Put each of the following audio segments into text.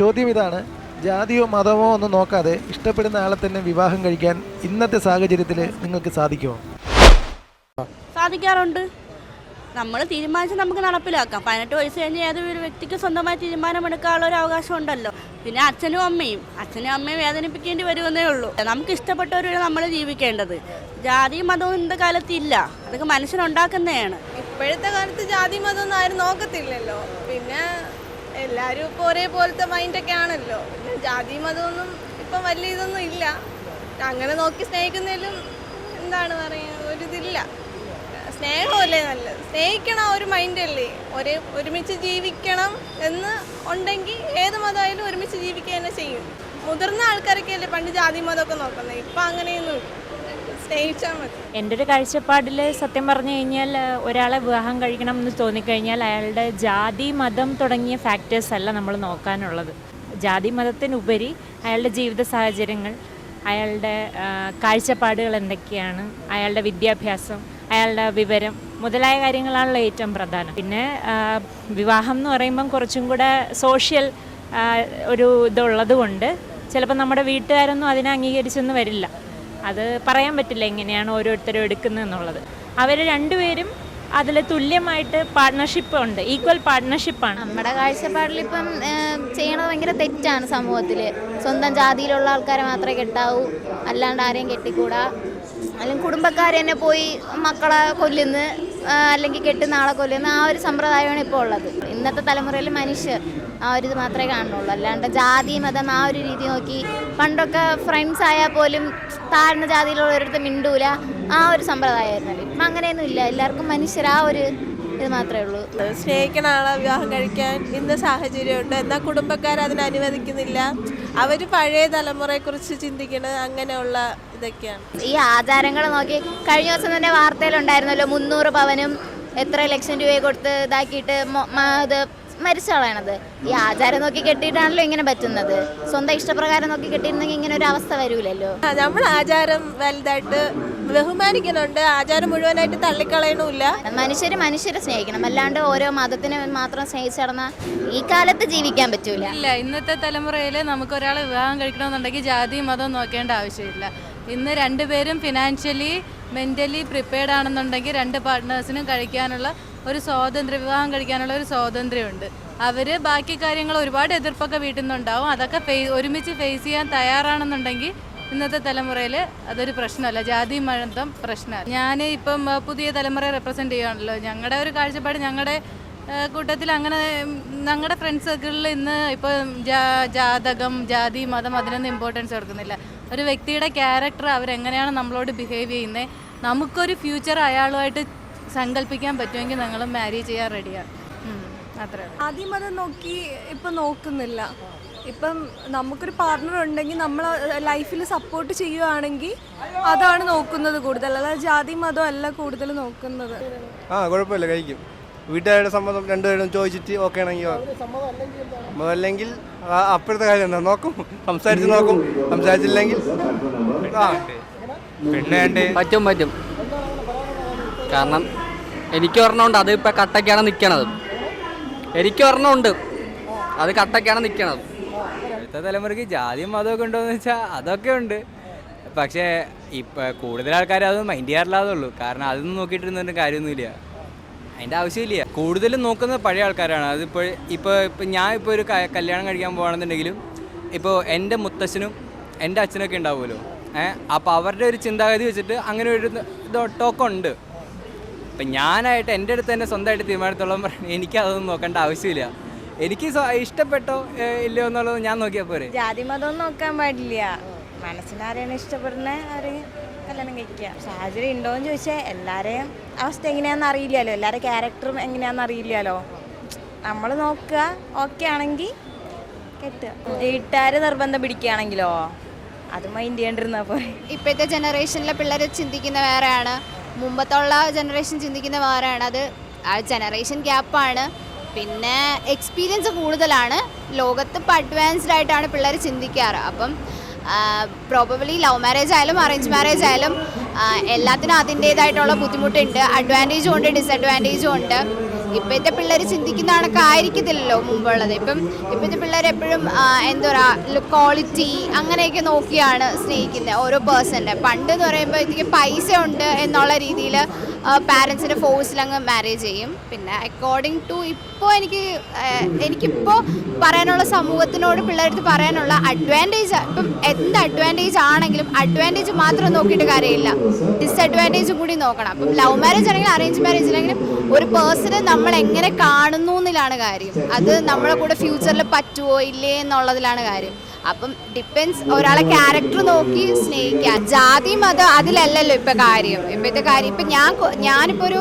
ചോദ്യം ഇതാണ്. ജാതിയോ മതമോ ഒന്നും നോക്കാതെ ഇഷ്ടപ്പെടുന്ന ആളെ തന്നെ വിവാഹം കഴിക്കാൻ ഇന്നത്തെ സാഹചര്യത്തിൽ നിങ്ങൾക്ക് സാധിക്കുമോ? സാധിക്കാറുണ്ട്. നമ്മൾ തീരുമാനിച്ച് നമുക്ക് നടപ്പിലാക്കാം. പതിനെട്ട് വയസ്സ് കഴിഞ്ഞ് ഏതൊരു വ്യക്തിക്ക് സ്വന്തമായി തീരുമാനമെടുക്കാനുള്ള ഒരു അവകാശം ഉണ്ടല്ലോ. പിന്നെ അച്ഛനും അമ്മയും. അച്ഛനും അമ്മയും വേദനിപ്പിക്കേണ്ടി വരുമെന്നേ ഉള്ളൂ. നമുക്ക് ഇഷ്ടപ്പെട്ടവരാണ് നമ്മൾ ജീവിക്കേണ്ടത്. ജാതിയും മതവും ഇന്നത്തെ കാലത്ത് ഇല്ല. അതൊക്കെ മനുഷ്യനുണ്ടാക്കുന്നതാണ്. ഇപ്പോഴത്തെ കാലത്ത് ജാതി മതമൊന്നും ആരും നോക്കത്തില്ലല്ലോ. പിന്നെ എല്ലാവരും ഇപ്പോൾ ഒരേപോലത്തെ മൈൻഡൊക്കെ ആണല്ലോ. ജാതി മതമൊന്നും ഇപ്പം വലിയ ഇതൊന്നും ഇല്ല. അങ്ങനെ നോക്കി സ്നേഹിക്കുന്നതിലും എന്താണ് പറയുക ഒരിതില്ല. സ്നേഹമല്ലേ നല്ലത്? സ്നേഹിക്കണം ഒരു മൈൻഡല്ലേ ഒരേ ഒരുമിച്ച് ജീവിക്കണം എന്ന് ഉണ്ടെങ്കിൽ ഏത് മതമായാലും ഒരുമിച്ച് ജീവിക്കുക തന്നെ ചെയ്യും. മുതിർന്ന ആൾക്കാരൊക്കെ അല്ലേ പണ്ട് ജാതി മതമൊക്കെ നോക്കുന്നത്. ഇപ്പം അങ്ങനെയൊന്നും എന്റെ ഒരു കാഴ്ചപ്പാടിൽ സത്യം പറഞ്ഞു കഴിഞ്ഞാൽ ഒരാളെ വിവാഹം കഴിക്കണം എന്ന് തോന്നിക്കഴിഞ്ഞാൽ അയാളുടെ ജാതി മതം തുടങ്ങിയ ഫാക്ടേഴ്സ് അല്ല നമ്മൾ നോക്കാനുള്ളത്. ജാതി മതത്തിനുപരി അയാളുടെ ജീവിത സാഹചര്യങ്ങൾ അയാളുടെ കാഴ്ചപ്പാടുകൾ എന്തൊക്കെയാണ് അയാളുടെ വിദ്യാഭ്യാസം അയാളുടെ വിവരം മുതലായ കാര്യങ്ങളാണല്ലോ ഏറ്റവും പ്രധാനം. പിന്നെ വിവാഹം എന്ന് പറയുമ്പം കുറച്ചും കൂടെ സോഷ്യൽ ഒരു ഇതുള്ളത് കൊണ്ട് ചിലപ്പോൾ നമ്മുടെ വീട്ടുകാരൊന്നും അതിനെ അംഗീകരിച്ചൊന്നും വരില്ല. അത് പറയാൻ പറ്റില്ല എങ്ങനെയാണ് ഓരോരുത്തരും എടുക്കുന്നതെന്നുള്ളത് അവർ രണ്ടുപേരും അതിൽ തുല്യമായിട്ട് പാർട്ട്ണർഷിപ്പ് ഉണ്ട്. ഈക്വൽ പാർട്ട്ണർഷിപ്പാണ് നമ്മുടെ കാഴ്ചപ്പാടിൽ ഇപ്പം ചെയ്യണത് ഭയങ്കര തെറ്റാണ് സമൂഹത്തിൽ സ്വന്തം ജാതിയിലുള്ള ആൾക്കാരെ മാത്രമേ കെട്ടാവൂ. അല്ലാണ്ട് ആരെയും കെട്ടിക്കൂടാ. അല്ലെങ്കിൽ കുടുംബക്കാർ തന്നെ പോയി മക്കളെ കൊല്ലുന്നു അല്ലെങ്കിൽ കെട്ടുന്ന ആളെ കൊല്ലുന്ന ആ ഒരു സമ്പ്രദായമാണ് ഇപ്പോൾ ഉള്ളത്. ഇന്നത്തെ തലമുറയിൽ മനുഷ്യർ ആ ഒരു ഇത് മാത്രമേ കാണുന്നുള്ളൂ. അല്ലാണ്ട് ജാതി മതം ആ ഒരു രീതി നോക്കി പണ്ടൊക്കെ ഫ്രണ്ട്സ് ആയാൽ പോലും താഴ്ന്ന ജാതിയിലുള്ളവരടുത്ത് മിണ്ടൂല. ആ ഒരു സമ്പ്രദായമായിരുന്നല്ലോ. ഇപ്പം അങ്ങനെയൊന്നും ഇല്ല. എല്ലാവർക്കും മനുഷ്യർ ആ ഒരു ഇത് മാത്രമേ ഉള്ളൂ. സ്നേഹിക്കുന്ന ആളെ വിവാഹം കഴിക്കാൻ ഇന്ന സാഹചര്യമുണ്ട്. എന്നാൽ കുടുംബക്കാർ അതിന് അനുവദിക്കുന്നില്ല. അവർ പഴയ തലമുറയെക്കുറിച്ച് ചിന്തിക്കണ അങ്ങനെയുള്ള ഇതൊക്കെയാണ്. ഈ ആചാരങ്ങൾ നോക്കി കഴിഞ്ഞ ദിവസം തന്നെ വാർത്തയിലുണ്ടായിരുന്നല്ലോ മുന്നൂറ് പവനും എത്ര ലക്ഷം രൂപയെ കൊടുത്ത് ഇതാക്കിയിട്ട് ഇത് മരിച്ചാളാണത് ഈ ആചാരം നോക്കി കെട്ടിയിട്ടാണല്ലോ ഇങ്ങനെ പറ്റുന്നത്. സ്വന്തം ഇഷ്ടപ്രകാരം നോക്കി കെട്ടിയിരുന്നെങ്കിൽ ഇങ്ങനെ ഒരു അവസ്ഥ വരൂലല്ലോ. നമ്മൾ ആചാരം വലുതായിട്ട് ബഹുമാനിക്കുന്നുണ്ട്. ആചാരം മുഴുവനായിട്ട് തള്ളിക്കളയണമില്ല. മനുഷ്യർ മനുഷ്യരെ സ്നേഹിക്കണം. അല്ലാണ്ട് ഓരോ മതത്തിനെ മാത്രം സ്നേഹിച്ച് നടന്ന ഈ കാലത്ത് ജീവിക്കാൻ പറ്റൂല. ഇല്ല ഇന്നത്തെ തലമുറയിൽ നമുക്ക് ഒരാളെ വിവാഹം കഴിക്കണമെന്നുണ്ടെങ്കിൽ ജാതി മതം നോക്കേണ്ട ആവശ്യമില്ല. ഇന്ന് രണ്ടുപേരും ഫിനാൻഷ്യലി മെന്റലി പ്രിപ്പയർഡ് ആണെന്നുണ്ടെങ്കിൽ രണ്ട് പാർട്ട്നേഴ്സിനും കഴിക്കാനുള്ള ഒരു സ്വാതന്ത്ര്യം വിവാഹം കഴിക്കാനുള്ള ഒരു സ്വാതന്ത്ര്യമുണ്ട്. അവർ ബാക്കി കാര്യങ്ങൾ ഒരുപാട് എതിർപ്പൊക്കെ വീട്ടിൽ നിന്നുണ്ടാവും അതൊക്കെ ഫേ ഒരുമിച്ച് ഫേസ് ചെയ്യാൻ തയ്യാറാണെന്നുണ്ടെങ്കിൽ ഇന്നത്തെ തലമുറയിൽ അതൊരു പ്രശ്നമല്ല. ജാതി മതം പ്രശ്നമല്ല. ഞാൻ ഇപ്പം പുതിയ തലമുറയെ റെപ്രസെന്റ് ചെയ്യുകയാണല്ലോ. ഞങ്ങളുടെ ഒരു കാഴ്ചപ്പാട് ഞങ്ങളുടെ കൂട്ടത്തിൽ അങ്ങനെ ഞങ്ങളുടെ ഫ്രണ്ട്സ് സർക്കിളിൽ ഇന്ന് ഇപ്പോൾ ജാതകം ജാതി മതം അതിനൊന്നും ഇമ്പോർട്ടൻസ് കൊടുക്കുന്നില്ല. ഒരു വ്യക്തിയുടെ ക്യാരക്ടർ അവരെങ്ങനെയാണ് നമ്മളോട് ബിഹേവ് ചെയ്യുന്നത് നമുക്കൊരു ഫ്യൂച്ചർ അയാളുമായിട്ട് സങ്കല്പിക്കാൻ പറ്റുമെങ്കിൽ ഞങ്ങൾ മാരേജ് ചെയ്യാൻ റെഡിയാണ് അത്ര. ആദ്യം അത് നോക്കി ഇപ്പം നോക്കുന്നില്ല. ഇപ്പം നമുക്കൊരു പാർട്ണർ ഉണ്ടെങ്കിൽ നമ്മൾ ലൈഫിൽ സപ്പോർട്ട് ചെയ്യുവാണെങ്കിൽ അതാണ് നോക്കുന്നത് കൂടുതൽ. അല്ലാതെ ജാതി മതം അല്ല കൂടുതൽ നോക്കുന്നത്. ആ കുഴപ്പമില്ല കഴിക്കും. വീട്ടുകാരുടെ സമ്മതം രണ്ടുപേരും ചോദിച്ചിട്ട് ഓക്കെ ആണെങ്കിൽ അല്ലെങ്കിൽ അപ്പോഴത്തെ കാര്യം എന്താ? നോക്കും. സംസാരിച്ച് നോക്കും. സംസാരിച്ചില്ലെങ്കിൽ ആ. പറ്റും പറ്റും. കാരണം എനിക്ക് ഒരെണ്ണമുണ്ട്. അത് ഇപ്പം കട്ടയ്ക്കാണ് നിൽക്കണത് എനിക്ക് ഒരെണ്ണമുണ്ട്. അത് കട്ടയ്ക്കാണ് നിൽക്കണത് ഇപ്പോഴത്തെ തലമുറയ്ക്ക് ജാതിയും മതമൊക്കെ ഉണ്ടോയെന്ന് വെച്ചാൽ അതൊക്കെ ഉണ്ട്. പക്ഷേ ഇപ്പം കൂടുതൽ ആൾക്കാർ അത് മൈൻഡ് ചെയ്യാറില്ലാതെ ഉള്ളൂ. കാരണം അതൊന്നും നോക്കിയിട്ടിരുന്നിട്ട് കാര്യമൊന്നുമില്ല. അതിന്റെ ആവശ്യമില്ല. കൂടുതലും നോക്കുന്നത് പഴയ ആൾക്കാരാണ്. അതിപ്പോൾ ഇപ്പോൾ ഇപ്പം ഞാൻ ഇപ്പോൾ ഒരു കല്യാണം കഴിക്കാൻ പോകുകയാണെന്നുണ്ടെങ്കിലും ഇപ്പോൾ എന്റെ മുത്തശ്ശനും എന്റെ അച്ഛനൊക്കെ ഉണ്ടാവുമല്ലോ. ഏഹ് അപ്പോൾ അവരുടെ ഒരു ചിന്താഗതി വെച്ചിട്ട് അങ്ങനെ ഒരു ടോക്ക് ഉണ്ട് ഇപ്പം ഞാനായിട്ട് എന്റെ അടുത്ത് തന്നെ സ്വന്തമായിട്ട് തീരുമാനത്തോളം എനിക്ക് അതൊന്നും നോക്കേണ്ട ആവശ്യമില്ല. എനിക്ക് ഇഷ്ടപ്പെട്ടോ ഇല്ലയോ എന്നുള്ളത് ഞാൻ നോക്കിയാൽ പോരെ. ജാതി മതം നോക്കാൻ പാടില്ല. മനസ്സിനാരെയാണ് ഇഷ്ടപ്പെടുന്നത് ആരെയും കല്യാണം കഴിക്കുക സാഹചര്യം ഉണ്ടോ എന്ന് ചോദിച്ചാൽ എല്ലാവരെയും അവസ്ഥ എങ്ങനെയാണെന്ന് അറിയില്ലല്ലോ. എല്ലാവരുടെ ക്യാരക്ടറും എങ്ങനെയാണെന്ന് അറിയില്ലല്ലോ. നമ്മൾ നോക്കുക ഓക്കെ ആണെങ്കിൽ കെട്ടുക. വീട്ടുകാർ നിർബന്ധം പിടിക്കുകയാണെങ്കിലോ? അത് മൈൻഡ് ചെയ്യേണ്ടിരുന്നാൽ പോരെ. ഇപ്പോഴത്തെ ജനറേഷനിലെ പിള്ളേർ ചിന്തിക്കുന്ന വേറെയാണ്. മുമ്പത്തുള്ള ജനറേഷൻ ചിന്തിക്കുന്ന വേറെയാണ്. അത് ആ ജനറേഷൻ ഗ്യാപ്പാണ് പിന്നെ എക്സ്പീരിയൻസ് കൂടുതലാണ്. ലോകത്ത് ഇപ്പോൾ അഡ്വാൻസ്ഡ് ആയിട്ടാണ് പിള്ളേർ ചിന്തിക്കാറ്. അപ്പം പ്രോബബിളി ലവ് മാരേജ് ആയാലും അറേഞ്ച് മാരേജ് ആയാലും എല്ലാത്തിനും അതിന്റേതായിട്ടുള്ള ബുദ്ധിമുട്ടുണ്ട്. അഡ്വാന്റേജും ഉണ്ട് ഡിസഡ്വാന്റേജും ഉണ്ട്. ഇപ്പോഴത്തെ പിള്ളേർ ചിന്തിക്കുന്ന കണക്ക് ആയിരിക്കത്തില്ലല്ലോ മുമ്പുള്ളത്. ഇപ്പം ഇപ്പോഴത്തെ പിള്ളേർ എപ്പോഴും എന്താ പറയുക ക്വാളിറ്റി അങ്ങനെയൊക്കെ നോക്കിയാണ് സ്നേഹിക്കുന്നത് ഓരോ പേഴ്സന്റെ പണ്ട് എന്ന് പറയുമ്പോഴത്തേക്ക് പൈസ ഉണ്ട് എന്നുള്ള രീതിയിൽ പാരൻസിന്റെ ഫോഴ്സിൽ അങ്ങ് മാരേജ് ചെയ്യും. പിന്നെ അക്കോർഡിംഗ് ടു ഇപ്പോൾ എനിക്ക് എനിക്കിപ്പോൾ പറയാനുള്ള സമൂഹത്തിനോട് പിള്ളേരടുത്ത് പറയാനുള്ള അഡ്വാന്റേജ് ഇപ്പം എന്ത് അഡ്വാന്റേജ് ആണെങ്കിലും അഡ്വാന്റേജ് മാത്രം നോക്കിയിട്ട് കാര്യമില്ല. ഡിസ്അഡ്വാന്റേജ് കൂടി നോക്കണം. അപ്പം ലവ് മാരേജ് ആണെങ്കിലും അറേഞ്ച് മാരേജ് ആണെങ്കിലും ഒരു പേഴ്സണെ നമ്മൾ എങ്ങനെ കാണുന്നു എന്നിലാണ് കാര്യം. അത് നമ്മളെ കൂടെ ഫ്യൂച്ചറിൽ പറ്റുമോ ഇല്ലേ എന്നുള്ളതിലാണ് കാര്യം. അപ്പം ഡിപ്പെൻസ് ഒരാളെ ക്യാരക്ടർ നോക്കി സ്നേഹിക്കുക. ജാതി മതം അതിലല്ലല്ലോ ഇപ്പം കാര്യം. ഇപ്പോഴത്തെ കാര്യം ഇപ്പം ഞാൻ ഞാനിപ്പോൾ ഒരു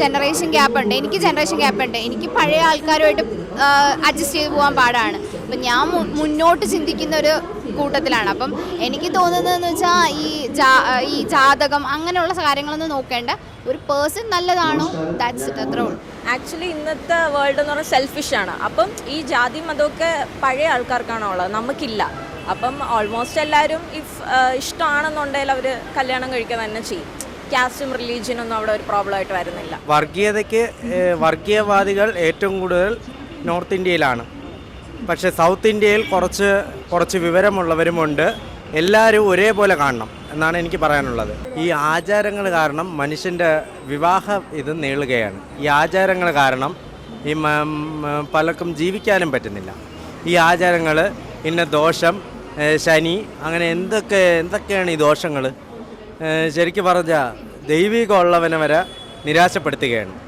ജനറേഷൻ ഗ്യാപ്പ് ഉണ്ട്. എനിക്ക് ജനറേഷൻ ഗ്യാപ്പ് ഉണ്ട്. എനിക്ക് പഴയ ആൾക്കാരുമായിട്ട് അഡ്ജസ്റ്റ് ചെയ്ത് പോകാൻ പാടാണ്. അപ്പം ഞാൻ മുന്നോട്ട് ചിന്തിക്കുന്ന ഒരു കൂട്ടത്തിലാണ്. അപ്പം എനിക്ക് തോന്നുന്നതെന്ന് വെച്ചാൽ ഈ ഈ ജാതകം അങ്ങനെയുള്ള കാര്യങ്ങളൊന്നും നോക്കേണ്ട. ഒരു പേഴ്സൺ നല്ലതാണോ? ദാറ്റ്സ് ഇറ്റ് അത്രേ ഉള്ളൂ. ആക്ച്വലി ഇന്നത്തെ വേൾഡ് എന്ന് പറഞ്ഞാൽ സെൽഫിഷ് ആണ്. അപ്പം ഈ ജാതി മതമൊക്കെ പഴയ ആൾക്കാർക്കാണോ ഉള്ളത്? നമുക്കില്ല. അപ്പം ഓൾമോസ്റ്റ് എല്ലാവരും ഇഫ് ഇഷ്ടമാണെന്നുണ്ടെങ്കിൽ അവർ കല്യാണം കഴിക്കുക തന്നെ ചെയ്യും. കാസ്റ്റും റിലീജിയനും ഒന്നും അവിടെ ഒരു പ്രോബ്ലം ആയിട്ട് വരുന്നില്ല. വർഗീയതയ്ക്ക് വർഗീയവാദികൾ ഏറ്റവും കൂടുതൽ നോർത്ത് ഇന്ത്യയിലാണ്. പക്ഷേ സൗത്ത് ഇന്ത്യയിൽ കുറച്ച് കുറച്ച് വിവരമുള്ളവരുമുണ്ട്. എല്ലാവരും ഒരേപോലെ കാണണം എന്നാണ് എനിക്ക് പറയാനുള്ളത്. ഈ ആചാരങ്ങൾ കാരണം മനുഷ്യന്റെ വിവാഹ ഇത് നീളുകയാണ്. ഈ ആചാരങ്ങൾ കാരണം ഈ പലർക്കും ജീവിക്കാനും പറ്റുന്നില്ല. ഈ ആചാരങ്ങൾ ഇന്ന ദോഷം ശനി അങ്ങനെ എന്തൊക്കെ എന്തൊക്കെയാണ് ഈ ദോഷങ്ങൾ? ശരിക്കും പറഞ്ഞാൽ ദൈവികമുള്ളവനെ വരെ നിരാശപ്പെടുത്തുകയാണ്.